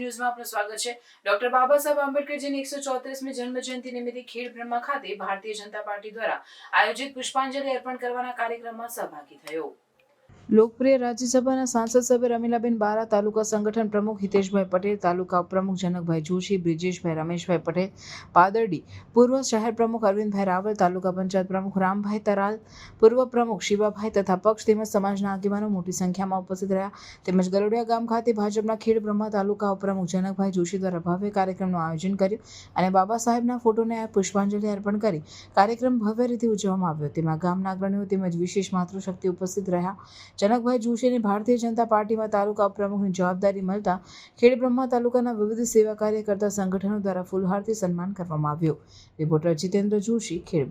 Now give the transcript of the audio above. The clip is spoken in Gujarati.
ન્યૂઝમાં આપનું સ્વાગત છે. ડોક્ટર બાબા સાહેબ આંબેડકરજીની એકસો ચોત્રીસમી જન્મ જયંતિ નિમિત્તે ખેડ બ્રહ્મા ખાતે ભારતીય જનતા પાર્ટી દ્વારા આયોજિત પુષ્પાંજલિ અર્પણ કરવાના કાર્યક્રમમાં સહભાગી થયો. લોકપ્રિય રાજ્યસભાના સાંસદ સભ્ય રમીલાબેન બારા, તાલુકા સંગઠન પ્રમુખ હિતેશભાઈ પટેલ, તાલુકા ઉપપ્રમુખ જનકભાઈ જોશી, બ્રિજેશભાઈ રમેશભાઈ પટેલ, પાદરડી પૂર્વ શહેર પ્રમુખ અરવિંદભાઈ રાવલ, તાલુકા પંચાયત પ્રમુખ રામભાઈ તરાલ, પૂર્વ પ્રમુખ શિવાભાઈ તથા પક્ષ તેમજ સમાજના આગેવાનો મોટી સંખ્યામાં ઉપસ્થિત રહ્યા. તેમજ ગરોડિયા ગામ ખાતે ભાજપના ખેડ બ્રહ્મા, તાલુકા ઉપપ્રમુખ જનકભાઈ જોશી દ્વારા ભવ્ય કાર્યક્રમનું આયોજન કર્યું અને બાબા સાહેબના ફોટોને પુષ્પાંજલિ અર્પણ કરી. કાર્યક્રમ ભવ્ય રીતે ઉજવવામાં આવ્યો. તેમાં ગામના અગ્રણીઓ તેમજ વિશેષ માતૃશક્તિ ઉપસ્થિત રહ્યા. જનકભાઈ જોશીને ભારતીય જનતા પાર્ટીમાં તાલુકા પ્રમુખની જવાબદારી મળતા ખેડ બ્રહ્મા તાલુકાના વિવિધ સેવા કાર્ય કરતા સંગઠનો દ્વારા ફૂલહારથી સન્માન કરવામાં આવ્યું. રિપોર્ટર જીતેન્દ્ર જોશી, ખેડ